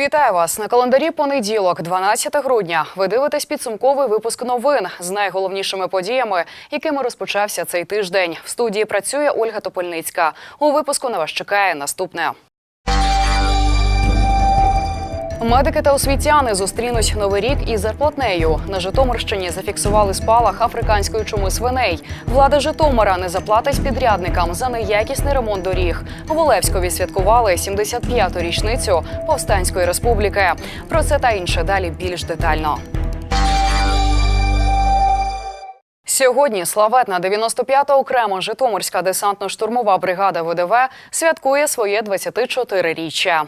Вітаю вас на календарі. Понеділок, 12 грудня. Ви дивитесь підсумковий випуск новин з найголовнішими подіями, якими розпочався цей тиждень. В студії працює Ольга Топольницька. У випуску на вас чекає наступне. Медики та освітяни зустрінуть новий рік із зарплатнею. На Житомирщині зафіксували спалах африканської чуми свиней. Влада Житомира не заплатить підрядникам за неякісний ремонт доріг. В Олевськові святкували 75-ту річницю повстанської республіки. Про це та інше далі більш детально. Сьогодні славетна 95-та окрема Житомирська десантно-штурмова бригада ВДВ святкує своє 24-річчя.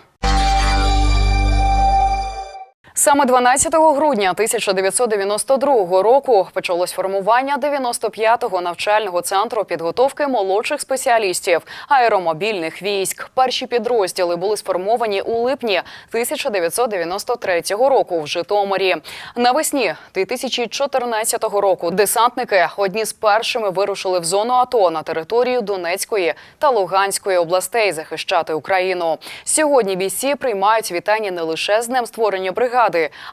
Саме 12 грудня 1992 року почалось формування 95-го навчального центру підготовки молодших спеціалістів аеромобільних військ. Перші підрозділи були сформовані у липні 1993 року в Житомирі. Навесні 2014 року десантники одні з першими вирушили в зону АТО на територію Донецької та Луганської областей захищати Україну. Сьогодні бійці приймають вітання не лише з днем створення бригади,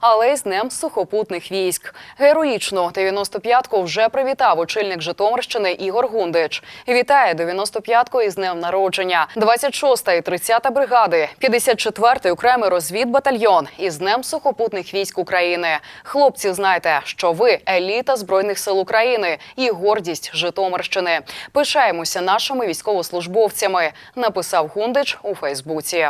але й з днем сухопутних військ. Героїчно 95-ку вже привітав очільник Житомирщини Ігор Гундич. Вітає 95-ку із днем народження, 26-та і 30-та бригади, 54-й окремий розвідбатальйон із днем сухопутних військ України. Хлопці, знайте, що ви еліта збройних сил України і гордість Житомирщини. Пишаємося нашими військовослужбовцями. Написав Гундич у Фейсбуці.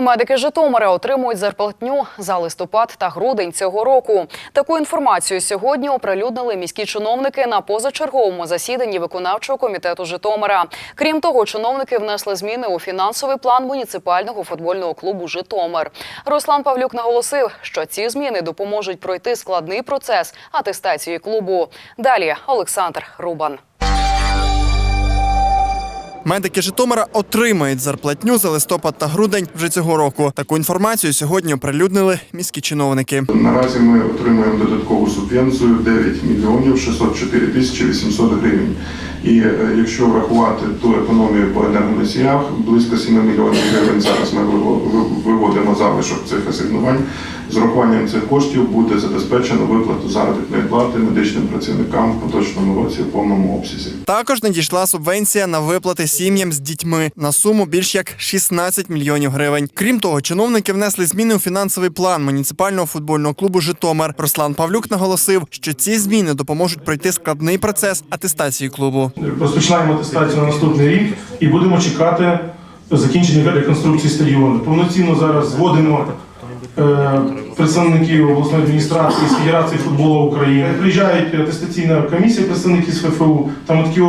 Медики Житомира отримують зарплатню за листопад та грудень цього року. Таку інформацію сьогодні оприлюднили міські чиновники на позачерговому засіданні виконавчого комітету Житомира. Крім того, чиновники внесли зміни у фінансовий план муніципального футбольного клубу Житомир. Руслан Павлюк наголосив, що ці зміни допоможуть пройти складний процес атестації клубу. Далі Олександр Рубан. Медики Житомира отримають зарплатню за листопад та грудень вже цього року. Таку інформацію сьогодні оприлюднили міські чиновники. Наразі ми отримуємо додаткову субвенцію 9 мільйонів 604 тисячі 800 гривень. І е, якщо врахувати ту економію по енергоносіях, близько 7 мільйонів гривень зараз ми виводимо залишок цих асигнувань. З урахуванням цих коштів буде забезпечено виплату заробітної плати медичним працівникам в поточному році в повному обсязі. Також надійшла субвенція на виплати сім'ям з дітьми на суму більш як 16 мільйонів гривень. Крім того, чиновники внесли зміни у фінансовий план муніципального футбольного клубу Житомир. Руслан Павлюк наголосив, що ці зміни допоможуть пройти складний процес атестації клубу. Розпочинаємо атестацію на наступний рік і будемо чекати закінчення реконструкції стадіону. Повноцінно зараз зводимо е, представників обласної адміністрації з Федерації футболу України. Приїжджають атестаційна комісія представників з ФФУ, там такий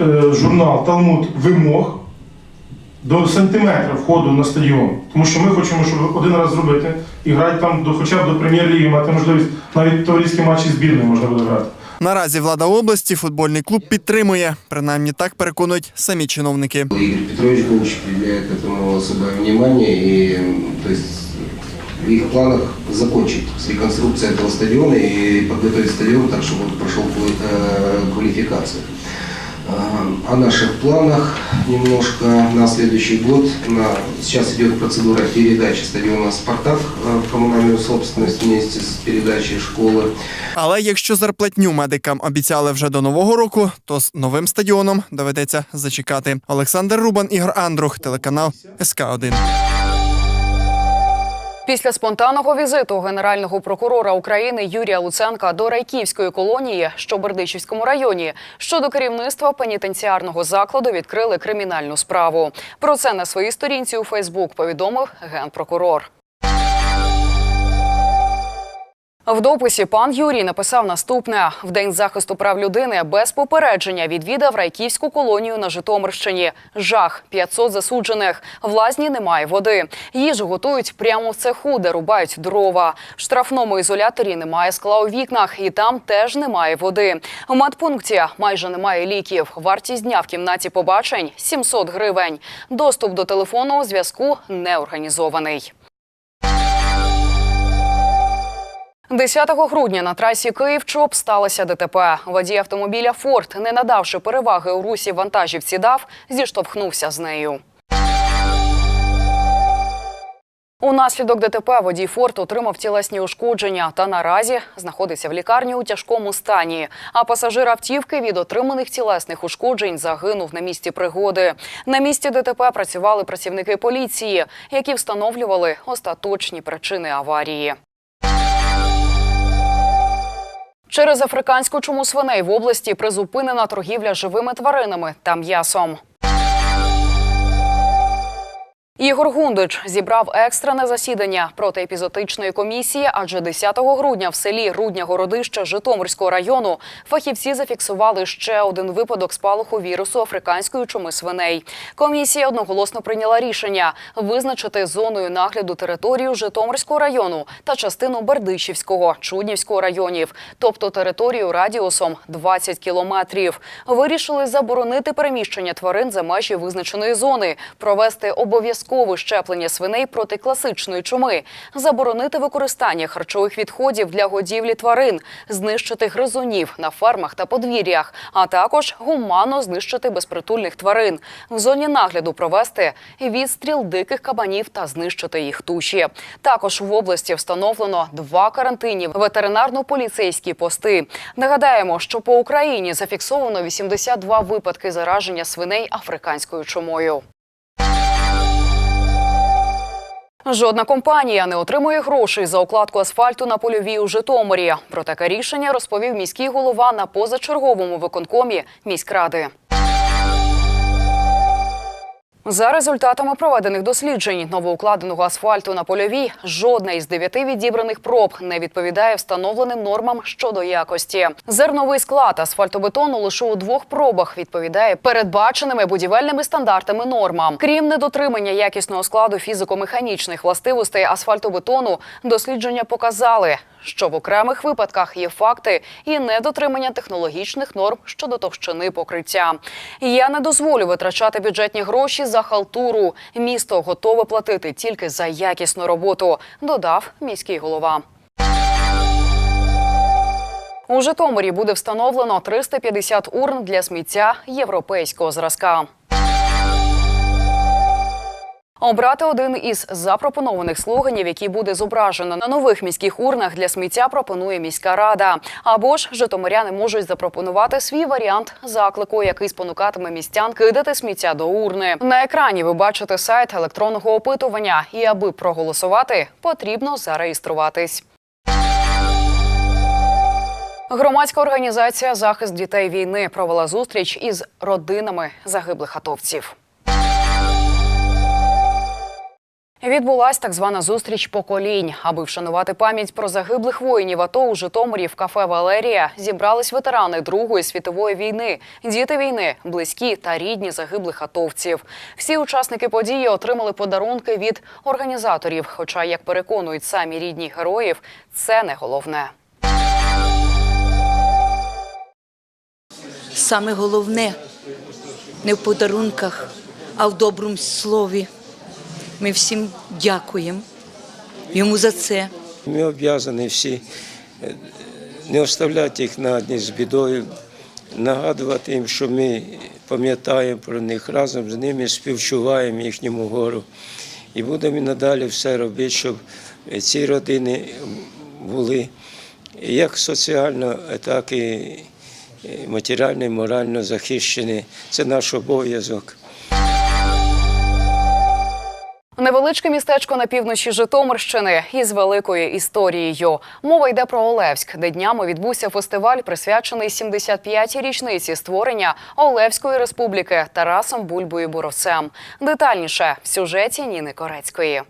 е, журнал Талмуд вимог до сантиметра входу на стадіон. Тому що ми хочемо, щоб один раз зробити і грати там до хоча б до прем'єр-ліги, мати можливість навіть товариські матчі збірної можна буде грати. Наразі влада області футбольний клуб підтримує. Принаймні так переконують самі чиновники. Игорь Петрович Гуч уделяет этому особое внимание, и м, то есть в их планах закончить с реконструкцией этого стадиона и подготовить стадион так, чтобы он прошел квали- э, квалификацию. А, О наших планах немножко на следующий год. На, сейчас идет процедура передачи стадиона «Спартак» в коммунальную собственность вместе с передачей школы. Але якщо зарплатню медикам обіцяли вже до нового року, то з новим стадіоном доведеться зачекати. Олександр Рубан, Ігор Андрух, телеканал СК 1 Після спонтанного візиту генерального прокурора України Юрія Луценка до Райківської колонії, що Бердичівському районі, щодо керівництва пенітенціарного закладу відкрили кримінальну справу. Про це на своїй сторінці у Фейсбук повідомив генпрокурор. В дописі пан Юрій написав наступне: в день захисту прав людини без попередження відвідав райківську колонію на Житомирщині. Жах 500 засуджених. В немає води. Їжу готують прямо в цеху, де рубають дрова. В штрафному ізоляторі немає скла у вікнах, і там теж немає води. В медпункті майже немає ліків. Вартість дня в кімнаті побачень 700 гривень. Доступ до телефонного зв'язку не організований. 10 грудня на трасі Київ-Чоп сталося ДТП. Водій автомобіля Форд, не надавши переваги у русі вантажівці ДАВ, зіштовхнувся з нею. Унаслідок ДТП водій Форд отримав тілесні ушкодження та наразі знаходиться в лікарні у тяжкому стані. А пасажир автівки від отриманих тілесних ушкоджень загинув на місці пригоди. На місці ДТП працювали працівники поліції, які встановлювали остаточні причини аварії. Через африканську чуму свиней в області призупинена торгівля живими тваринами та м'ясом. Ігор Гундич зібрав екстрене засідання протиепізотичної комісії, адже 10 грудня в селі Рудня Городища Житомирського району фахівці зафіксували ще один випадок спалаху вірусу африканської чуми свиней. Комісія одноголосно прийняла рішення визначити зоною нагляду територію Житомирського району та частину Бердичівського, Чуднівського районів, тобто територію радіусом 20 кілометрів. Вирішили заборонити переміщення тварин за межі визначеної зони, провести обов'язкове щеплення свиней проти класичної чуми, заборонити використання харчових відходів для годівлі тварин, знищити гризунів на фермах та подвір'ях, а також гуманно знищити безпритульних тварин. В зоні нагляду провести відстріл диких кабанів та знищити їх туші. Також в області встановлено два карантинні ветеринарно-поліцейські пости. Нагадаємо, що по Україні зафіксовано 82 випадки зараження свиней африканською чумою. Жодна компанія не отримує грошей за укладку асфальту на польовій у Житомирі. Про таке рішення розповів міський голова на позачерговому виконкомі міськради. За результатами проведених досліджень новоукладеного асфальту на польовій, жодна із дев'яти відібраних проб не відповідає встановленим нормам щодо якості. Зерновий склад асфальтобетону лише у двох пробах відповідає передбаченими будівельними стандартами нормам. Крім недотримання якісного складу фізико-механічних властивостей асфальтобетону, дослідження показали, що в окремих випадках є факти і недотримання технологічних норм щодо товщини покриття. Я не дозволю витрачати бюджетні гроші за халтуру. Місто готове платити тільки за якісну роботу, додав міський голова. У Житомирі буде встановлено 350 урн для сміття європейського зразка. Обрати один із запропонованих слоганів, який буде зображено на нових міських урнах для сміття, пропонує міська рада. Або ж житомиряни можуть запропонувати свій варіант заклику, який спонукатиме містян кидати сміття до урни. На екрані ви бачите сайт електронного опитування, і аби проголосувати, потрібно зареєструватись. Громадська організація Захист дітей війни провела зустріч із родинами загиблих атовців. Відбулась так звана зустріч поколінь. Аби вшанувати пам'ять про загиблих воїнів АТО у Житомирі в кафе Валерія зібрались ветерани Другої світової війни, діти війни, близькі та рідні загиблих атовців. Всі учасники події отримали подарунки від організаторів. Хоча, як переконують самі рідні героїв, це не головне. Саме головне не в подарунках, а в доброму слові. Ми всім дякуємо йому за це. Ми обов'язані всі е, не оставляти їх на дні з бідою, нагадувати їм, що ми пам'ятаємо про них разом з ними, співчуваємо їхньому гору. І будемо і надалі все робити, щоб ці родини були як соціально, так і матеріально і морально захищені. Це наш обов'язок. Невеличке містечко на півночі Житомирщини із великою історією. Мова йде про Олевськ, де днями відбувся фестиваль, присвячений 75-й річниці створення Олевської республіки Тарасом Бульбою Боровцем. Детальніше в сюжеті Ніни Корецької.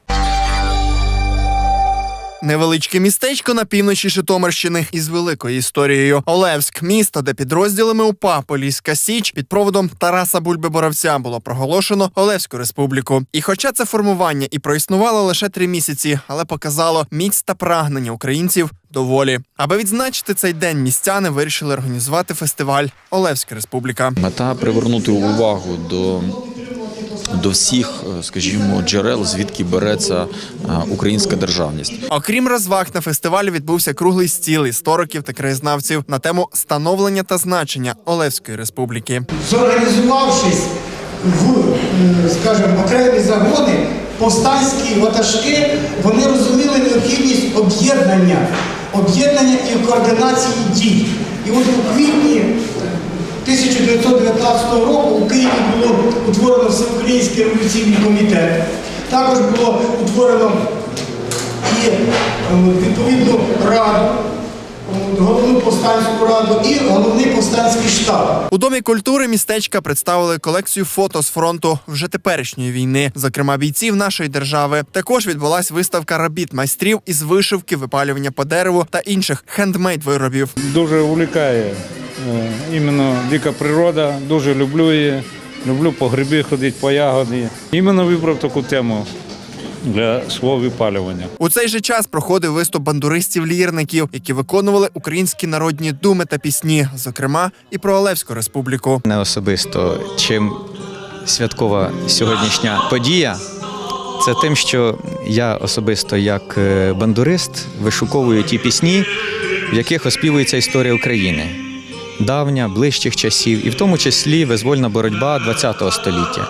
Невеличке містечко на півночі Житомирщини із великою історією. Олевськ, місто, де підрозділами УПА Поліська Січ під проводом Тараса Бульби Боровця було проголошено Олевську республіку. І хоча це формування і проіснувало лише три місяці, але показало міць та прагнення українців до волі. Аби відзначити цей день, містяни вирішили організувати фестиваль Олевська республіка. Мета привернути увагу до, до всіх, е, скажімо, джерел, звідки береться е, українська державність. Окрім розваг на фестивалі відбувся круглий стіл істориків та краєзнавців на тему становлення та значення Олевської республіки. зорганізувавшись в, е, скажімо, окремі загони, повстанські ватажки вони розуміли необхідність об'єднання, об'єднання і координації дій. І от у квітні 1919 року у Києві було утворено Всеукраїнський революційний комітет. Також було утворено і е, відповідну раду, е, головну повстанську раду і головний повстанський штаб. У домі культури містечка представили колекцію фото з фронту вже теперішньої війни, зокрема бійців нашої держави. Також відбулась виставка робіт майстрів із вишивки, випалювання по дереву та інших хендмейд виробів. дуже увлікає е, іменно дика природа, дуже люблю її. Люблю по гриби ходити, по ягоди. Іменно вибрав таку тему для свого випалювання. У цей же час проходив виступ бандуристів-лірників, які виконували українські народні думи та пісні, зокрема і про Олевську республіку. Не особисто чим святкова сьогоднішня подія. Це тим, що я особисто як е, бандурист вишуковую ті пісні, в яких оспівується історія України. Давня, ближчих часів, і в тому числі визвольна боротьба ХХ століття.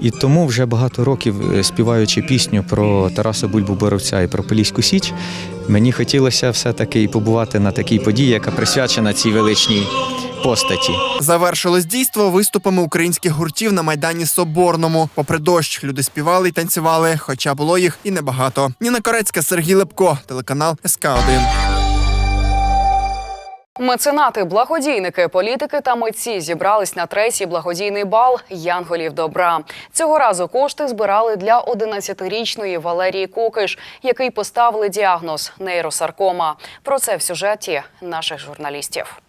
І тому вже багато років, е, співаючи пісню про Тараса Бульбу Боровця і про Поліську Січ, мені хотілося все-таки і побувати на такій події, яка присвячена цій величній постаті. Завершилось дійство виступами українських гуртів на майдані Соборному. Попри дощ, люди співали й танцювали, хоча було їх і небагато. Ніна Корецька, Сергій Лепко, телеканал СК 1 Меценати, благодійники, політики та митці зібрались на третій благодійний бал Янголів добра. Цього разу кошти збирали для 11-річної Валерії Кокиш, який поставили діагноз нейросаркома. Про це в сюжеті наших журналістів.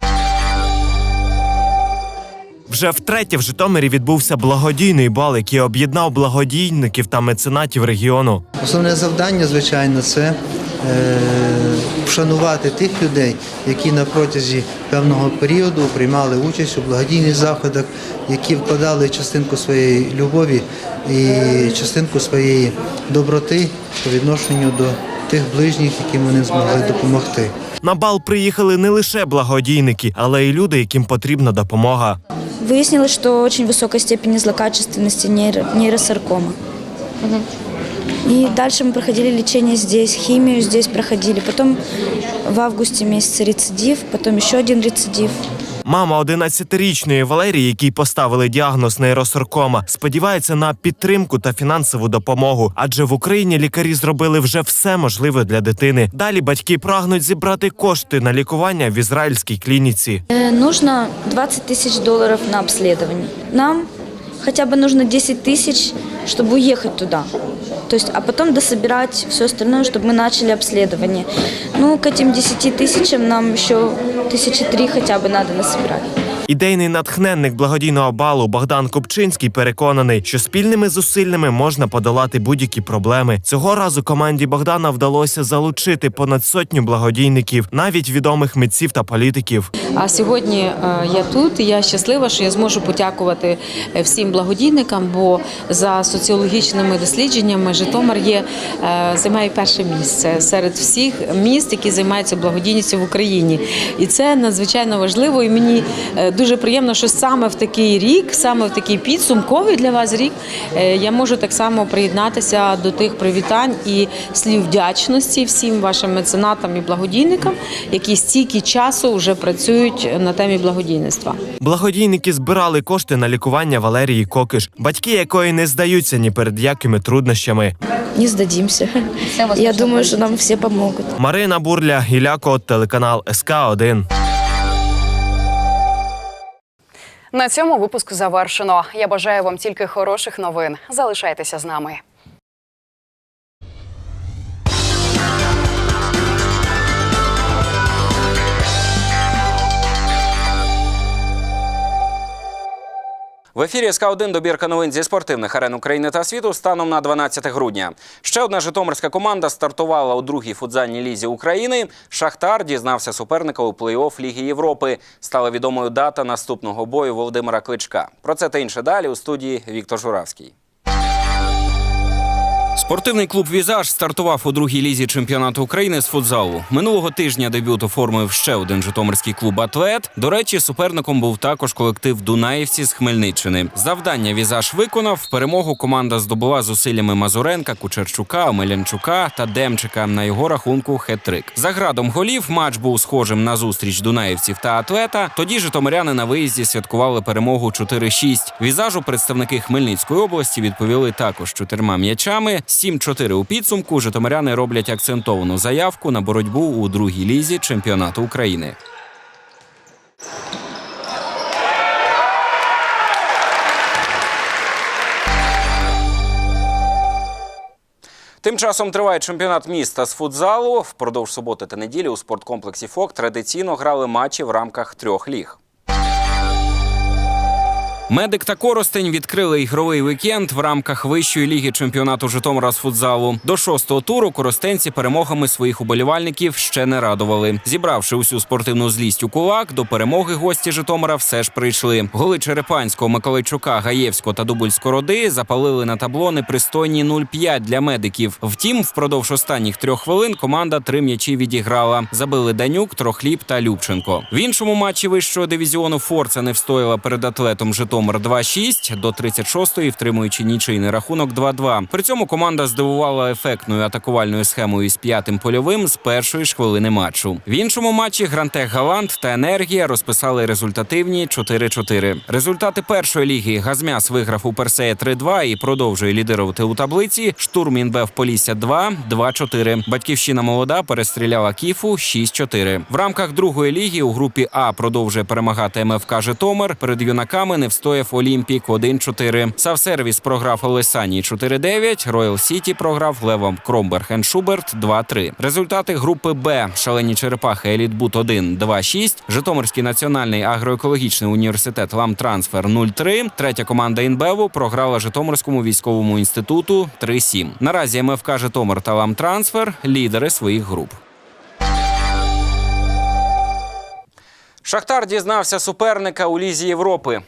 Вже втретє в Житомирі відбувся благодійний бал, який об'єднав благодійників та меценатів регіону. Основне завдання, звичайно, це вшанувати тих людей, які на протязі певного періоду приймали участь у благодійних заходах, які вкладали частинку своєї любові і частинку своєї доброти по відношенню до тих ближніх, яким вони змогли допомогти. На бал приїхали не лише благодійники, але й люди, яким потрібна допомога. Выяснилось, что очень высокой степени злокачественности нейро- нейросаркома. И дальше мы проходили лечение здесь, химию здесь проходили. Потом в августе месяце рецидив, потом еще один рецидив. Мама 11-річної Валерії, якій поставили діагноз нейросаркома, сподівається на підтримку та фінансову допомогу, адже в Україні лікарі зробили вже все можливе для дитини. Далі батьки прагнуть зібрати кошти на лікування в ізраїльській клініці. Э, нужно 20 тысяч долларов на обследование. Нам хотя бы нужно 10 тысяч, чтобы уехать туда. То есть, а потом дособирать все остальное, чтобы мы начали обследование. Ну, к этим 10 тысячам нам еще тысячи три хотя бы надо насобирать. Ідейний натхненник благодійного балу Богдан Купчинський переконаний, що спільними зусиллями можна подолати будь-які проблеми. Цього разу команді Богдана вдалося залучити понад сотню благодійників, навіть відомих митців та політиків. А сьогодні е, я тут. Я щаслива, що я зможу подякувати е, всім благодійникам, бо за соціологічними дослідженнями Житомир є е, займає перше місце серед всіх міст, які займаються благодійністю в Україні. І це надзвичайно важливо. І мені дуже приємно, що саме в такий рік, саме в такий підсумковий для вас рік, е, я можу так само приєднатися до тих привітань і слів вдячності всім вашим меценатам і благодійникам, які стільки часу вже працюють на темі благодійництва. Благодійники збирали кошти на лікування Валерії Кокиш, батьки якої не здаються ні перед якими труднощами. Не сдадимся. Я думаю, что нам все помогут. Марина Бурля, Гіляко, телеканал СК 1 На цьому випуск завершено. Я бажаю вам тільки хороших новин. Залишайтеся з нами. В ефірі СК 1 добірка новин зі спортивних арен України та світу станом на 12 грудня. Ще одна житомирська команда стартувала у другій футзальній лізі України. Шахтар дізнався суперника у плей-офф Ліги Європи. Стала відомою дата наступного бою Володимира Кличка. Про це та інше далі у студії Віктор Журавський. Спортивний клуб Візаж стартував у другій лізі чемпіонату України з футзалу. Минулого тижня дебют оформив ще один житомирський клуб Атлет. До речі, суперником був також колектив Дунаївці з Хмельниччини. Завдання Візаж виконав. Перемогу команда здобула зусиллями Мазуренка, Кучерчука, Омелянчука та Демчика. На його рахунку хет-трик. За градом голів матч був схожим на зустріч дунаївців та атлета. Тоді житомиряни на виїзді святкували перемогу 4-6. Візажу представники Хмельницької області відповіли також чотирма м'ячами. 7-4 у підсумку. Житомиряни роблять акцентовану заявку на боротьбу у другій лізі чемпіонату України. Тим часом триває чемпіонат міста з футзалу. Впродовж суботи та неділі у спорткомплексі ФОК традиційно грали матчі в рамках трьох ліг. Медик та Коростень відкрили ігровий вікенд в рамках вищої ліги чемпіонату Житомира з футзалу. До шостого туру коростенці перемогами своїх уболівальників ще не радували. Зібравши усю спортивну злість у кулак, до перемоги гості Житомира все ж прийшли. Голи Черепанського, Миколайчука, Гаєвського та Дубульського роди запалили на табло непристойні 0-5 для медиків. Втім, впродовж останніх трьох хвилин команда три м'ячі відіграла. Забили Данюк, Трохліб та Любченко. В іншому матчі вищого дивізіону Форца не встояла перед атлетом Житомир 2-6 до 36-ї, втримуючи нічийний рахунок 2-2. При цьому команда здивувала ефектною атакувальною схемою з п'ятим польовим з першої ж хвилини матчу. В іншому матчі Грантех Галант та Енергія розписали результативні 4-4. Результати першої ліги Газмяс виграв у Персея 3-2 і продовжує лідирувати у таблиці. Штурм Інбев Полісся 2, 2-4. Батьківщина молода перестріляла Кіфу 6-4. В рамках другої ліги у групі А продовжує перемагати МФК Житомир. Перед юнаками не встояв Олімпік 1-4. Савсервіс програв Олесані 4-9. Роял Сіті програв Левом Кромберген Шуберт 2-3. Результати групи Б. Шалені черепахи Елітбут 1 2-6. Житомирський національний агроекологічний університет Ламтрансфер 0-3. Третя команда Інбеву програла Житомирському військовому інституту 3-7. Наразі МФК Житомир та Ламтрансфер лідери своїх груп. Шахтар дізнався суперника у Лізі Європи.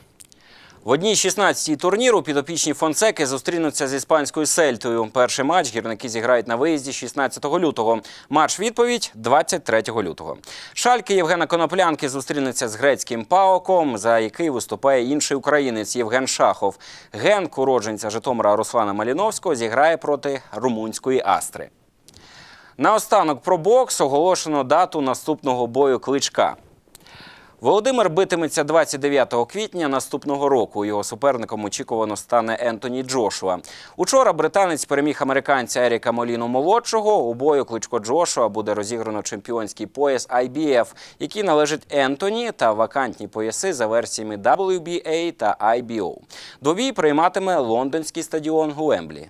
В одній 16-й турніру підопічні Фонсеки зустрінуться з іспанською Сельтою. Перший матч гірники зіграють на виїзді 16 лютого. Матч відповідь 23 лютого. Шальки Євгена Коноплянки зустрінеться з грецьким Паоком, за який виступає інший українець Євген Шахов. Генк, уродженця Житомира Руслана Маліновського, зіграє проти румунської Астри. Наостанок про бокс оголошено дату наступного бою кличка. Володимир битиметься 29 квітня наступного року. Його суперником очікувано стане Ентоні Джошуа. Учора британець переміг американця Еріка Моліну молодшого. У бою кличко Джошуа буде розіграно чемпіонський пояс IBF, який належить Ентоні та вакантні пояси за версіями WBA та IBO. Двобій прийматиме лондонський стадіон Гуемблі.